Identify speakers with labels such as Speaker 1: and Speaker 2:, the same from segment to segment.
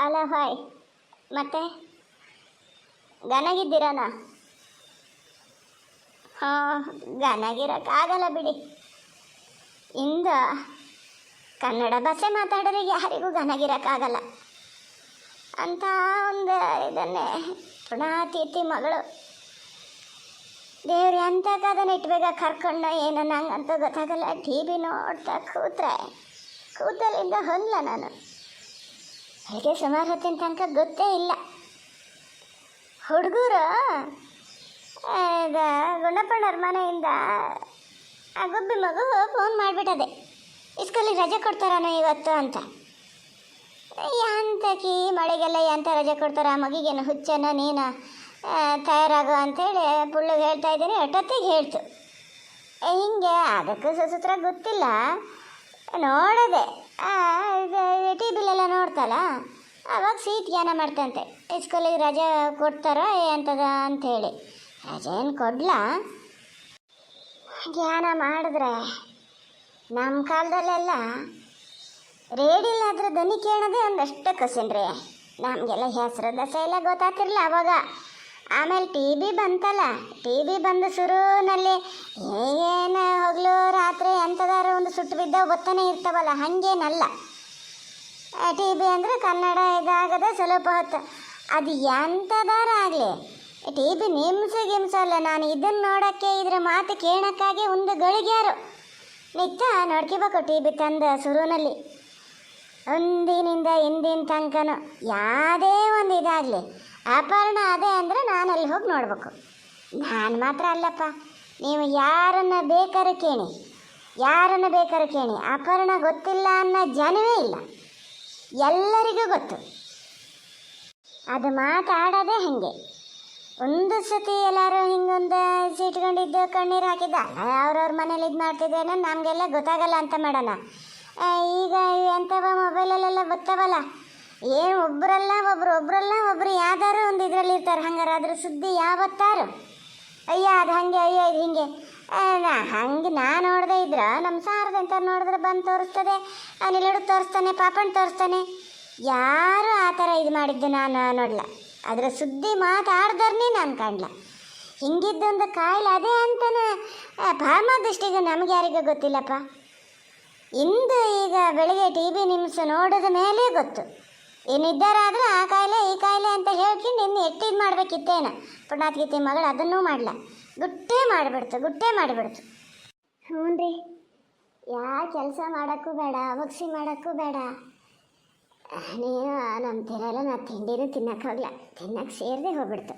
Speaker 1: ಅಲ್ಲ, ಹಾಯ್. ಮತ್ತೆ? ಗನಗಿದ್ದೀರನ ಹಾಂ ಗನಗಿರೋಕ್ಕಾಗಲ್ಲ ಬಿಡಿ. ಇಂದ ಕನ್ನಡ ಭಾಷೆ ಮಾತಾಡೋರಿಗೆ ಯಾರಿಗೂ ಗನಗಿರೋಕ್ಕಾಗಲ್ಲ ಅಂತ ಒಂದು ಇದನ್ನೇ ಪುಣಾತೀತಿ ಮಗಳು. ದೇವ್ರಿ ಅಂತ ಕದನ್ನ ಇಟ್ಬೇಕ ಕರ್ಕೊಂಡು ಏನೋ ನಂಗಂತೂ ಗೊತ್ತಾಗಲ್ಲ. ಟಿ ವಿ ನೋಡ್ತಾ ಕೂತ್ರೆ ಕೂತಲಿಂದ ಹೊಲ್ಲ ನಾನು. ಬೆಳಗ್ಗೆ ಸುಮಾರು ಹೊತ್ತಿನ ತನಕ ಗೊತ್ತೇ ಇಲ್ಲ. ಹುಡುಗರು ಗುಂಡಪ್ಪಣ್ಣವ್ರ ಮನೆಯಿಂದ ಆ ಗುಬ್ಬಿ ಮಗು ಫೋನ್ ಮಾಡಿಬಿಟ್ಟದೆ. ಇಸ್ಕೂಲಿಗೆ ರಜೆ ಕೊಡ್ತಾರನೋ ಇವತ್ತು? ಅಂತ. ಯಾಂತಕಿ ಮಳೆಗೆಲ್ಲ ಎಂತ ರಜೆ ಕೊಡ್ತಾರ? ಆ ಮಗಿಗೇನು ಹುಚ್ಚನ ನೀನು? ತಯಾರಾಗು ಅಂತೇಳಿ ಪುಳ್ಳಿಗೆ ಹೇಳ್ತಾ ಇದ್ದೀನಿ ಅಟತ್ತಿಗೆ ಹೇಳ್ತು? ಹಿಂಗೆ, ಅದಕ್ಕೂ ಸುಸೂತ್ರ ಗೊತ್ತಿಲ್ಲ. ನೋಡದೆ ಟಿ ಬಿಲೆಲ್ಲ ನೋಡ್ತಲ್ಲ, ಅವಾಗ ಸೀಟ್ ಧ್ಯಾನ ಮಾಡ್ತಂತೆ. ಸ್ಕೂಲಿಗೆ ರಜೆ ಕೊಡ್ತಾರೋ ಅಂತ ಅಂಥೇಳಿ. ರಜೆ ಏನು ಕೊಡ್ಲಾ? ಧ್ಯಾನ ಮಾಡಿದ್ರೆ ನಮ್ಮ ಕಾಲದಲ್ಲೆಲ್ಲ ರೇಡಿಯಲ್ಲಿ ಅದ್ರ ಧ್ವನಿ ಕೇಳೋದೇ ಒಂದಷ್ಟು ರೀ. ನಮಗೆಲ್ಲ ಹೆಸರು ದಸ ಎಲ್ಲ ಗೊತ್ತಾಗ್ತಿರಲಿಲ್ಲ ಅವಾಗ. ಆಮೇಲೆ ಟಿ ಬಿ ಬಂತಲ್ಲ, ಟಿ ಬಿ ಬಂದು ಶುರುನಲ್ಲಿ ಏನು ಹಗಲು ಸುಟ್ಟು ಬಿದ್ದ ಒತ್ತನೆ ಇರ್ತಾವಲ್ಲ, ಹಾಗೇನಲ್ಲ. ಟಿ ಬಿ ಅಂದರೆ ಕನ್ನಡ ಇದಾಗದ ಸ್ವಲ್ಪ ಹೊತ್ತು. ಅದು ಎಂಥದಾರ ಆಗಲಿ. ಟಿ ಬಿ ಗಿಮ್ಸ ಅಲ್ಲ, ನಾನು ಇದನ್ನು ನೋಡೋಕ್ಕೆ ಇದ್ರ ಮಾತು ಕೇಳೋಕ್ಕಾಗಿ ಒಂದು ಗಳಿಗ್ಯಾರು. ನಿತ್ಯ ನೋಡ್ಕೋಬೇಕು ಟಿ ಬಿ ತಂದ ಸುರುವಿನಲ್ಲಿ ಒಂದಿನಿಂದ ಹಿಂದಿನ ತನಕನೂ ಯಾವುದೇ ಒಂದು ಇದಾಗಲಿ. ಅಪರ್ಣ ಅದೇ ಅಂದರೆ ನಾನು ಅಲ್ಲಿ ಹೋಗಿ ನೋಡ್ಬೇಕು. ನಾನು ಮಾತ್ರ ಅಲ್ಲಪ್ಪ, ನೀವು ಯಾರನ್ನು ಬೇಕಾದ್ರೆ ಕೇಳಿ. ಯಾರನ್ನ ಬೇಕಾದ್ರೆ ಕೇಳಿ. ಅಪರ್ಣ ಗೊತ್ತಿಲ್ಲ ಅನ್ನೋ ಜನವೇ ಇಲ್ಲ. ಎಲ್ಲರಿಗೂ ಗೊತ್ತು. ಅದು ಮಾತಾಡೋದೇ ಹಾಗೆ. ಒಂದು ಸತಿ ಎಲ್ಲರೂ ಹಿಂಗೊಂದು ಸಿಟ್ಕೊಂಡಿದ್ದು ಕಣ್ಣೀರು ಹಾಕಿದ್ದ ಅವ್ರವ್ರ ಮನೇಲಿ ಇದು ಮಾಡ್ತಿದ್ದೇನೆ ನಮಗೆಲ್ಲ ಗೊತ್ತಾಗಲ್ಲ ಅಂತ ಮಾಡೋಣ. ಈಗ ಎಂಥವ ಮೊಬೈಲಲ್ಲೆಲ್ಲ ಗೊತ್ತಾವಲ್ಲ ಏನು ಒಬ್ಬರಲ್ಲ ಒಬ್ರು ಒಬ್ಬರಲ್ಲ ಒಬ್ರು ಯಾವ್ದಾದ್ರು ಒಂದು ಇದರಲ್ಲಿ ಇರ್ತಾರೆ ಹಂಗಾರೆ ಅದ್ರ ಸುದ್ದಿ ಯಾವತ್ತಾರು? ಅಯ್ಯ, ಅದು ಹಾಗೆ, ಅಯ್ಯ, ಇದು ಹಿಂಗೆ. ಹಂಗೆ ನಾ ನೋಡದೆ ಇದ್ರ ನಮ್ಮ ಸಾರದಂತ ನೋಡಿದ್ರೆ ಬಂದು ತೋರಿಸ್ತದೆ. ಅನಿಲಡು ತೋರಿಸ್ತಾನೆ ಪಾಪಣ್ಣ ತೋರಿಸ್ತಾನೆ. ಯಾರು ಆ ಥರ ಇದು ಮಾಡಿದ್ದು ನಾನು ನೋಡಲ್ಲ ಅದರ ಸುದ್ದಿ ಮಾತಾಡ್ದರ್ನೇ ನಾನು ಕಾಣಲ್ಲ ಹಿಂಗಿದ್ದೊಂದು ಕಾಯಿಲೆ ಅದೇ ಅಂತನ ಭಾಮ ದೃಷ್ಟಿಗೆ ನಮ್ಗೆ ಯಾರಿಗೂ ಗೊತ್ತಿಲ್ಲಪ್ಪ. ಇಂದು ಈಗ ಬೆಳಿಗ್ಗೆ ಟಿ ವಿ ನಿಮ್ಸ್ ನೋಡಿದ ಮೇಲೆ ಗೊತ್ತು. ಏನಿದ್ದಾರಾದ್ರೆ ಆ ಕಾಯಿಲೆ, ಈ ಕಾಯಿಲೆ ಅಂತ ಹೇಳ್ಕೊಂಡು ಇನ್ನು ಎಟ್ಟಿದ್ದು ಮಾಡ್ಬೇಕಿತ್ತೇನ. ಪುಣ್ಯಾತ್ಗೀತೆ ಮಗಳು ಅದನ್ನೂ ಮಾಡಲ್ಲ ಗುಟ್ಟೇ ಮಾಡಿಬಿಡ್ತು, ಗುಟ್ಟೆ ಮಾಡಿಬಿಡ್ತು. ಹ್ಞೂ ರೀ ಯಾ ಕೆಲಸ ಮಾಡೋಕ್ಕೂ ಬೇಡ, ಮುಗಿಸಿ ಮಾಡೋಕ್ಕೂ ಬೇಡ. ನೀನು ನಂಬ್ತಿರಲ್ಲ ನಾ ತಿಂಡಿನೂ ತಿನ್ನಕ್ಕೆ ಹೋಗ್ಲ. ತಿನ್ನಕ್ಕೆ ಸೇರದೆ ಹೋಗ್ಬಿಡ್ತು.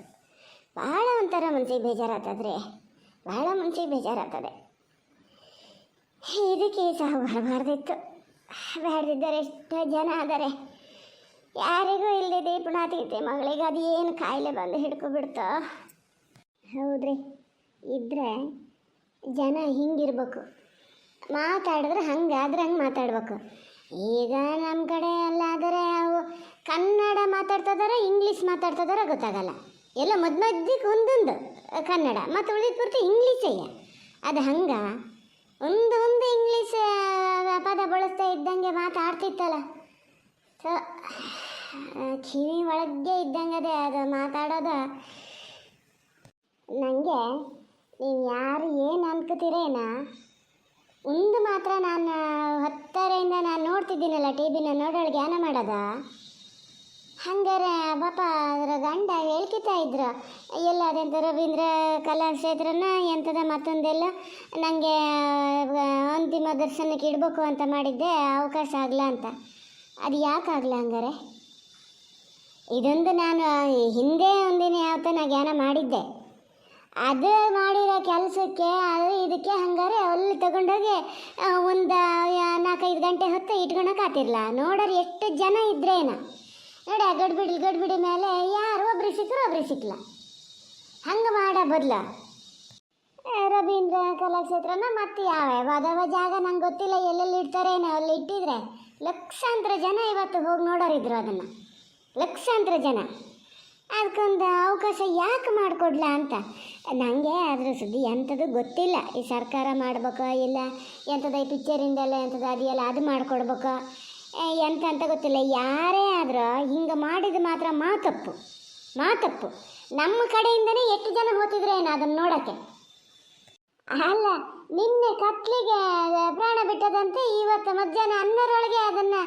Speaker 1: ಭಾಳ ಒಂಥರ ಮುಂಚೆ ಬೇಜಾರಾಗ್ತದ್ರಿ ಭಾಳ ಮುಂಚೆ ಬೇಜಾರಾಗ್ತದೆ ಇದಕ್ಕೆ ಸಹ ಬರಬಾರ್ದಿತ್ತು ಬೇಡದಿದ್ದಾರೆ ಎಷ್ಟು ಜನ ಆದರೆ. ಯಾರಿಗೂ ಇಲ್ಲದೆ ಪುಣಾತೀತೆ ಮಗಳಿಗೆ ಅದು ಏನು ಕಾಯಿಲೆ ಬಂದು ಹಿಡ್ಕೊಬಿಡ್ತು. ಹೌದ್ರಿ. ಇದ್ರೆ ಜನ ಹಿಂಗಿರ್ಬೇಕು. ಮಾತಾಡಿದ್ರೆ ಹಂಗಾದ್ರೆ ಹಂಗೆ ಮಾತಾಡ್ಬೇಕು. ಈಗ ನಮ್ಮ ಕಡೆ ಎಲ್ಲಾದರೆ ಅವು ಕನ್ನಡ ಮಾತಾಡ್ತದಾರ ಇಂಗ್ಲೀಷ್ ಮಾತಾಡ್ತಿದಾರೋ ಗೊತ್ತಾಗಲ್ಲ. ಎಲ್ಲ ಮದ್ ಮಧ್ಯಕ್ಕೆ ಒಂದೊಂದು ಕನ್ನಡ ಮತ್ತು ಉಳಿದ ಪೂರ್ತಿ ಇಂಗ್ಲೀಷಯ್ಯ ಅದು ಹಂಗ. ಒಂದು ಒಂದು ಇಂಗ್ಲೀಷ್ ಪದ ಬಳಸ್ತಾ ಇದ್ದಂಗೆ ಮಾತಾಡ್ತಿತ್ತಲ್ಲ. ಸೊ ಕಿವಿ ಒಳಗೆ ಇದ್ದಂಗೆ ಅದೇ ಅದು ಮಾತಾಡೋದು. ನನಗೆ ಯಾರು ಏನು ಅನ್ಕೋತೀರೇನ ಒಂದು ಮಾತ್ರ ನಾನು ಹತ್ತರಿಂದ ನಾನು ನೋಡ್ತಿದ್ದೀನಲ್ಲ ಟಿ ವಿನ ನೋಡೋಳು ಜ್ಞಾನ ಮಾಡೋದ? ಹಂಗಾರೆ ಪಾಪ ಅದರ ಗಂಡ ಹೇಳ್ಕಿತಾ ಇದ್ರು, ಎಲ್ಲ ಅದೆಂಥ ರವೀಂದ್ರ ಕಲಾಕ್ಷೇತ್ರನ ಎಂಥದ ಮತ್ತೊಂದೆಲ್ಲ ನನಗೆ ಅಂತಿಮ ದರ್ಶನಕ್ಕೆ ಇಡಬೇಕು ಅಂತ ಮಾಡಿದ್ದೆ, ಅವಕಾಶ ಆಗಲ್ಲ ಅಂತ. ಅದು ಯಾಕೆ ಆಗಲ್ಲ ಹಂಗಾರೆ? ಇದೊಂದು ನಾನು ಹಿಂದೆ ಒಂದಿನ ಯಾವತ್ತ ನಾ ಜ್ಞಾನ ಮಾಡಿದ್ದೆ. ಅದು ಮಾಡಿರೋ ಕೆಲಸಕ್ಕೆ ಅದು ಇದಕ್ಕೆ ಹಂಗಾರೆ ಅಲ್ಲಿ ತಗೊಂಡೋಗಿ ಒಂದು ನಾಲ್ಕೈದು ಗಂಟೆ ಹೊತ್ತು ಇಟ್ಕೊಳಕ್ಕಾತಿರ್ಲ ನೋಡೋರು ಎಷ್ಟು ಜನ ಇದ್ರೇನ? ನೋಡಿ, ಗಡ್ಬಿಡಿ ಗಡ್ಬಿಡಿ ಮೇಲೆ ಯಾರು ಒಬ್ರು ಸಿಕ್ಕರು ಒಬ್ರು ಸಿಕ್ಕಲ್ಲ ಹಂಗೆ ಮಾಡೋ ಬದಲು. ರವೀಂದ್ರ ಕಲಾಕ್ಷೇತ್ರನ ಮತ್ತೆ ಯಾವ ಯಾವ? ಅದಾವ ಜಾಗ ನಂಗೆ ಗೊತ್ತಿಲ್ಲ, ಎಲ್ಲೆಲ್ಲಿ ಇಡ್ತಾರೇನೋ ಅಲ್ಲಿ ಇಟ್ಟಿದ್ರೆ. ಲಕ್ಷಾಂತರ ಜನ ಇವತ್ತು ಹೋಗಿ ನೋಡೋರಿದ್ರು ಅದನ್ನು. ಲಕ್ಷಾಂತರ ಜನ. ಅದಕ್ಕೊಂದು ಅವಕಾಶ ಯಾಕೆ ಮಾಡಿಕೊಡ್ಲ ಅಂತ? ನನಗೆ ಅದ್ರ ಸುದ್ದಿ ಎಂಥದ್ದು ಗೊತ್ತಿಲ್ಲ. ಈ ಸರ್ಕಾರ ಮಾಡ್ಬೇಕೋ ಇಲ್ಲ? ಎಂಥದ್ದು ಈ ಪಿಕ್ಚರಿಂದಲ್ಲ, ಎಂಥದ್ದು ಅದೆಲ್ಲ ಅದು ಮಾಡಿಕೊಡ್ಬೇಕೋ? ಎಂತ ಅಂತ ಗೊತ್ತಿಲ್ಲ. ಯಾರೇ ಆದರೂ ಹಿಂಗೆ ಮಾಡಿದ ಮಾತ್ರ ಮಾತಪ್ಪು. ಮಾತಪ್ಪು. ನಮ್ಮ ಕಡೆಯಿಂದನೇ ಎಷ್ಟು ಜನ ಹೋಗ್ತಿದ್ರೇನು ಅದನ್ನು ನೋಡೋಕ್ಕೆ? ಅಲ್ಲ ನಿನ್ನೆ ಕತ್ಲಿಗೆ ಪ್ರಾಣ ಬಿಟ್ಟದಂತೆ ಇವತ್ತು ಮಧ್ಯಾಹ್ನ ಹನ್ನರೊಳಗೆ ಅದನ್ನು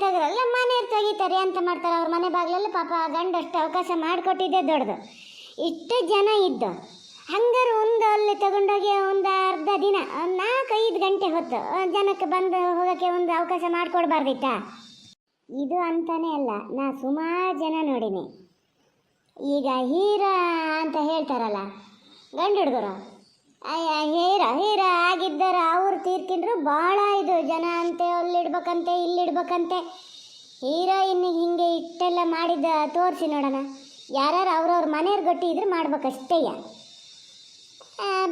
Speaker 1: ತೆಗೆದ್ರಲ್ಲ ಮನೆಯವ್ರು ತೆಗಿತಾರೆ ಅಂತ ಮಾಡ್ತಾರೆ. ಅವ್ರ ಮನೆ ಬಾಗಿಲಲ್ಲಿ ಪಾಪ ಗಂಡಷ್ಟು ಅವಕಾಶ ಮಾಡಿಕೊಟ್ಟಿದ್ದೆ ದೊಡ್ಡದು. ಇಷ್ಟು ಜನ ಇದ್ದ. ಹಂಗಾರು ಒಂದು ಅಲ್ಲಿ ತಗೊಂಡೋಗಿ ಒಂದು ಅರ್ಧ ದಿನ, ಒಂದು ನಾಲ್ಕೈದು ಗಂಟೆ ಹೊತ್ತು ಜನಕ್ಕೆ ಬಂದು ಹೋಗೋಕ್ಕೆ ಒಂದು ಅವಕಾಶ ಮಾಡಿಕೊಡ್ಬಾರ್ದಿತ್ತ? ಇದು ಅಂತಾನೆ ಅಲ್ಲ, ನಾ ಸುಮಾರು ಜನ ನೋಡಿನಿ. ಈಗ ಹೀರಾ ಅಂತ ಹೇಳ್ತಾರಲ್ಲ, ಗಂಡು ಹುಡುಗರು. ಹೀರೋ ಹೀರ ಆಗಿದ್ದಾರೆ ಅವ್ರು ತೀರ್ಕೊಂಡ್ರು ಭಾಳ ಇದು ಜನ ಅಂತೆ, ಅಲ್ಲಿಡ್ಬೇಕಂತೆ, ಇಲ್ಲಿಡ್ಬೇಕಂತೆ. ಹೀರೋಯಿನ್ ಹಿಂಗೆ ಇಷ್ಟೆಲ್ಲ ಮಾಡಿದ ತೋರಿಸಿ ನೋಡೋಣ. ಯಾರ್ಯಾರು ಅವ್ರವ್ರ ಮನೆಯವ್ರ ಗಟ್ಟಿ ಇದ್ರೆ ಮಾಡ್ಬೇಕಷ್ಟೇಯ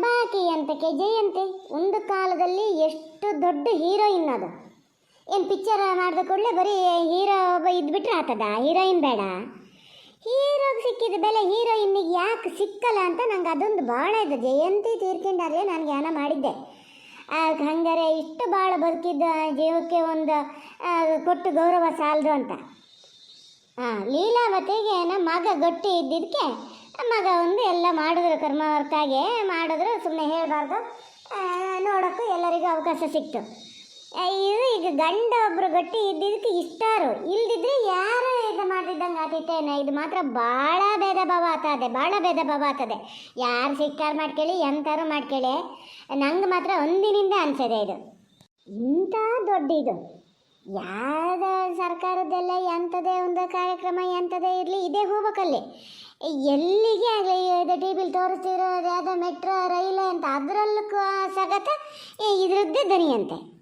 Speaker 1: ಬಾಕಿ ಬಾಕಿ ಕೆ ಜಯಂತಿ ಒಂದು ಕಾಲದಲ್ಲಿ ಎಷ್ಟು ದೊಡ್ಡ ಹೀರೋಯಿನ್ ಅದು. ಏನು ಪಿಕ್ಚರ್ ಮಾಡಿದ ಕೂಡಲೇ ಬರೀ ಹೀರೋ ಒಬ್ಬ ಇದ್ಬಿಟ್ರೆ ಆತದ? ಹೀರೋಯಿನ್ ಬೇಡ. ಹೀರೋಗೆ ಸಿಕ್ಕಿದ ಬೆಲೆ ಹೀರೋಯಿನ್ನಿಗೆ ಯಾಕೆ ಸಿಕ್ಕಲ್ಲ ಅಂತ ನಂಗೆ ಅದೊಂದು ಭಾಳ ಇದೆ. ಜಯಂತಿ ತೀರ್ಕೊಂಡಾದ್ರೆ ನಾನು ಜ್ಞಾನ ಮಾಡಿದ್ದೆ. ಹಂಗಾರೆ ಇಷ್ಟು ಭಾಳ ಬದುಕಿದ್ದ ಜೀವಕ್ಕೆ ಒಂದು ಕೊಟ್ಟು ಗೌರವ ಸಾಲದು ಅಂತ. ಹಾಂ ಲೀಲಾವತಿಗೆ ನಮ್ಮ ಮಗ ಗಟ್ಟಿ ಇದ್ದಿದ್ದಕ್ಕೆ ಮಗ ಒಂದು ಎಲ್ಲ ಮಾಡಿದ್ರು ಕರ್ಮ ಹೊರತಾಗೆ ಮಾಡಿದ್ರು ಸುಮ್ಮನೆ ಹೇಳಬಾರ್ದು. ನೋಡೋಕ್ಕೂ ಎಲ್ಲರಿಗೂ ಅವಕಾಶ ಸಿಕ್ತು. ಇದು ಈಗ ಗಂಡ ಒಬ್ರು ಗಟ್ಟಿ ಇದ್ದಿದ್ದಕ್ಕೆ ಇಷ್ಟಾರು. ಇಲ್ದಿದ್ರೆ ಯಾರು ಇದು ಮಾಡ್ತಿದ್ದಂಗೆ ಆತಿತ್ತೇನೆ ಇದು ಮಾತ್ರ ಭಾಳ ಭೇದ ಭಾವ ಆತದೆ ಭಾಳ ಭೇದ ಭಾವ ಆತದೆ ಯಾರು ಸಿಕ್ಕಾರು ಮಾಡ್ಕೇಳಿ, ಎಂತಾರು ಮಾಡ್ಕೇಳಿ, ನಂಗೆ ಮಾತ್ರ ಒಂದಿನಿಂದ ಅನ್ಸದೆ ಇದು. ಇಂಥ ದೊಡ್ಡ ಇದು. ಯಾವ ಸರ್ಕಾರದ್ದೆಲ್ಲ ಎಂಥದೇ ಒಂದು ಕಾರ್ಯಕ್ರಮ, ಎಂಥದೇ ಇರಲಿ, ಇದೇ ಹೋಗ್ಬೇಕಲ್ಲಿ. ಎಲ್ಲಿಗೆ ಆಗಲಿ ಇದು ಟಿ ವಿಲಿ ತೋರಿಸ್ತಿರೋದು ಯಾವುದೋ ಮೆಟ್ರೋ, ರೈಲು ಅಂತ, ಅದರಲ್ಲೂ ಸಗತ ಇದ್ರದ್ದೇ ದನಿ ಅಂತೆ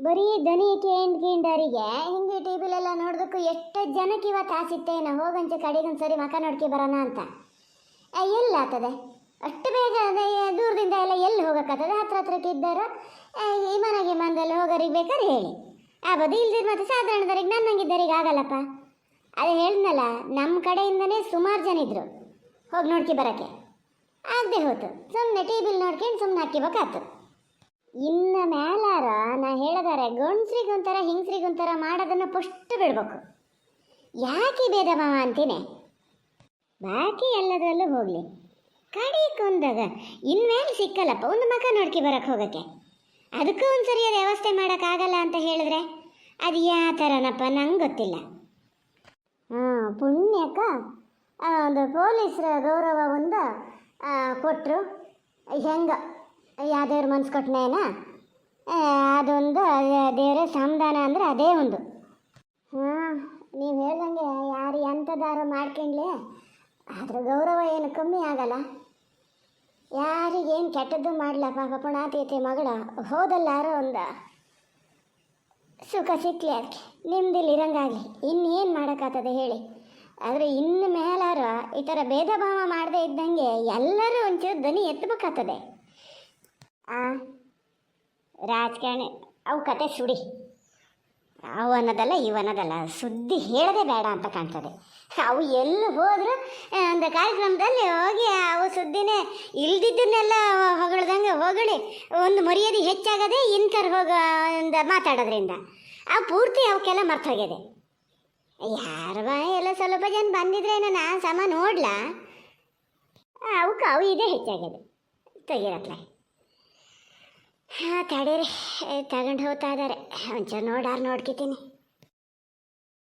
Speaker 1: ಬರೀ ದನಿ ಕೇಂಡ್ ಕೇಂಡರಿಗೆ ಹಿಂಗೆ ಟಿ ವಿಲೆಲ್ಲ ನೋಡೋದಕ್ಕೂ ಎಷ್ಟು ಜನಕ್ಕೆ ಇವತ್ತು ಆಸಿತ್ತೇನ ಹೋಗಂಚೆ ಕಡೆಗೊಂದು ಸರಿ ಮಕ ನೋಡ್ಕೆ ಬರೋಣ ಅಂತ. ಆ, ಎಲ್ಲಿ ಆಗ್ತದೆ ಅಷ್ಟು ಬೇಗ ದೂರದಿಂದ ಎಲ್ಲ ಎಲ್ಲಿ ಹೋಗೋಕ್ಕಾಗ್ತದೆ ಹತ್ರ ಹತ್ರಕ್ಕೆ ಇದ್ದಾರ? ಈ ಮನೆಗೆ ಮಂದಲ್ಲಿ ಹೋಗೋರಿಗೆ ಬೇಕಾದ್ರೆ ಹೇಳಿ. ಆಗ್ಬೋದು ಇಲ್ದಿರ ಮತ್ತೆ ಸಾಧಾರಣದವ್ರಿಗೆ ನನ್ನಂಗಿದ್ದರಿಗೆ ಆಗಲ್ಲಪ್ಪ. ಅದು ಹೇಳಿದ್ನಲ್ಲ ನಮ್ಮ ಕಡೆಯಿಂದನೇ ಸುಮಾರು ಜನ ಇದ್ದರು ಹೋಗಿ ನೋಡ್ಕೊ ಬರೋಕ್ಕೆ. ಆಗದೆ ಹೋಯ್ತು ಸುಮ್ಮನೆ ಟಿ ವಿಲಿ ನೋಡ್ಕೊಂಡು ಸುಮ್ಮನೆ ಹಾಕಿಬೇಕಾಯ್ತು ಇನ್ನು ಮೇಲಾರ ನಾ ಹೇಳಿದಾರೆ, ಗಂಡ್ಸ್ರಿಗೊಂಥರ ಹಿಂಗ್ಸ್ರಿಗೊಂಥರ ಮಾಡೋದನ್ನು ಫಸ್ಟ್ ಬಿಡ್ಬೇಕು. ಯಾಕೆ ಭೇದ ಭಾವ ಅಂತೀನಿ? ಬಾಕಿ ಎಲ್ಲದರಲ್ಲೂ ಹೋಗಲಿ. ಕಡಿಕೊಂದಾಗ ಇನ್ಮೇಲೆ ಸಿಕ್ಕಲ್ಲಪ್ಪ, ಒಂದು ಮಕ ನೋಡ್ಕಿ ಬರಕ್ಕೆ ಹೋಗೋಕ್ಕೆ. ಅದಕ್ಕೂ ಒಂದು ಸರಿಯಾದ ವ್ಯವಸ್ಥೆ ಮಾಡೋಕ್ಕಾಗಲ್ಲ ಅಂತ ಹೇಳಿದ್ರೆ ಅದು ಯಾವ ಥರನಪ್ಪ ನಂಗೆ ಗೊತ್ತಿಲ್ಲ. ಹಾಂ ಪುಣ್ಯಕ್ಕ. ಒಂದು ಪೊಲೀಸರ ಗೌರವ ಒಂದು ಕೊಟ್ಟರು ಹೆಂಗೆ? ಯಾವ್ದೇವ್ರ ಮನ್ಸು ಕೊಟ್ಟನೇನ ಅದೊಂದು ದೇವರ ಸಮಾಧಾನ ಅಂದ್ರೆ ಅದೇ ಒಂದು. ಹಾಂ, ನೀವು ಹೇಳ್ದಂಗೆ ಯಾರು ಎಂಥದಾರು ಮಾಡ್ಕೊಂಡ್ಲಿ ಅದ್ರ ಗೌರವ ಏನು ಕಮ್ಮಿ ಆಗಲ್ಲ. ಯಾರಿಗೇನು ಕೆಟ್ಟದ್ದು ಮಾಡಲ ಪಾಪ ಪುಣಾತೀತಿ ಮಗಳ, ಹೋದಲ್ಲಾರು ಒಂದು ಸುಖ ಸಿಕ್ಕಲಿ ಅದಕ್ಕೆ ನಿಮ್ದಿಲ್ಲಿ ಇರಂಗಾಗಲಿ. ಇನ್ನೇನು ಮಾಡೋಕ್ಕಾಗ್ತದೆ ಹೇಳಿ. ಆದರೆ ಇನ್ನು ಮೇಲಾರ ಈ ಥರ ಭೇದ ಭಾವ ಮಾಡದೇ ಇದ್ದಂಗೆ ಎಲ್ಲರೂ ಒಂಚೂರು ಧ್ವನಿ ಎತ್ತಬೇಕಾಗ್ತದೆ ಆ, ರಾಜಕಾರಣಿ, ಅವು ಕತೆ ಸುಡಿ. ಅವು ಅನ್ನೋದಲ್ಲ, ಇವು ಅನ್ನೋದಲ್ಲ. ಸುದ್ದಿ ಹೇಳದೆ ಬೇಡ ಅಂತ ಕಾಣ್ತದೆ. ಅವು ಎಲ್ಲಿ ಹೋದ್ರು ಒಂದು ಕಾರ್ಯಕ್ರಮದಲ್ಲಿ ಹೋಗಿ ಅವು ಸುದ್ದಿನೇ ಇಲ್ದಿದ್ದನ್ನೆಲ್ಲ ಹೊಗಳ್ದಂಗೆ ಹೊಗಳಿ, ಒಂದು ಮರ್ಯಾದೆ ಹೆಚ್ಚಾಗದೆ ಇಂಥರ್ ಹೋಗ ಒಂದು ಮಾತಾಡೋದ್ರಿಂದ. ಅವು ಪೂರ್ತಿ ಅವಕ್ಕೆಲ್ಲ ಮರ್ತು ಹೋಗಿದೆ ಯಾರು ಎಲ್ಲ ಸ್ವಲ್ಪ ಜನ ಬಂದಿದ್ರೆ ನಾನು ಸಮ ನೋಡ್ಲಾ? ಅವಕ್ಕೆ ಅವು ಇದೇ ಹೆಚ್ಚಾಗಿದೆ. ತೆಗಿರತ್ಲೆ ಹಾಂ ತಡೀರಿ ತಗೊಂಡು ಹೋಗ್ತಾ ಇದ್ದಾರೆ ಒಂಚೂರು ನೋಡಾರು ನೋಡ್ಕಿತೀನಿ.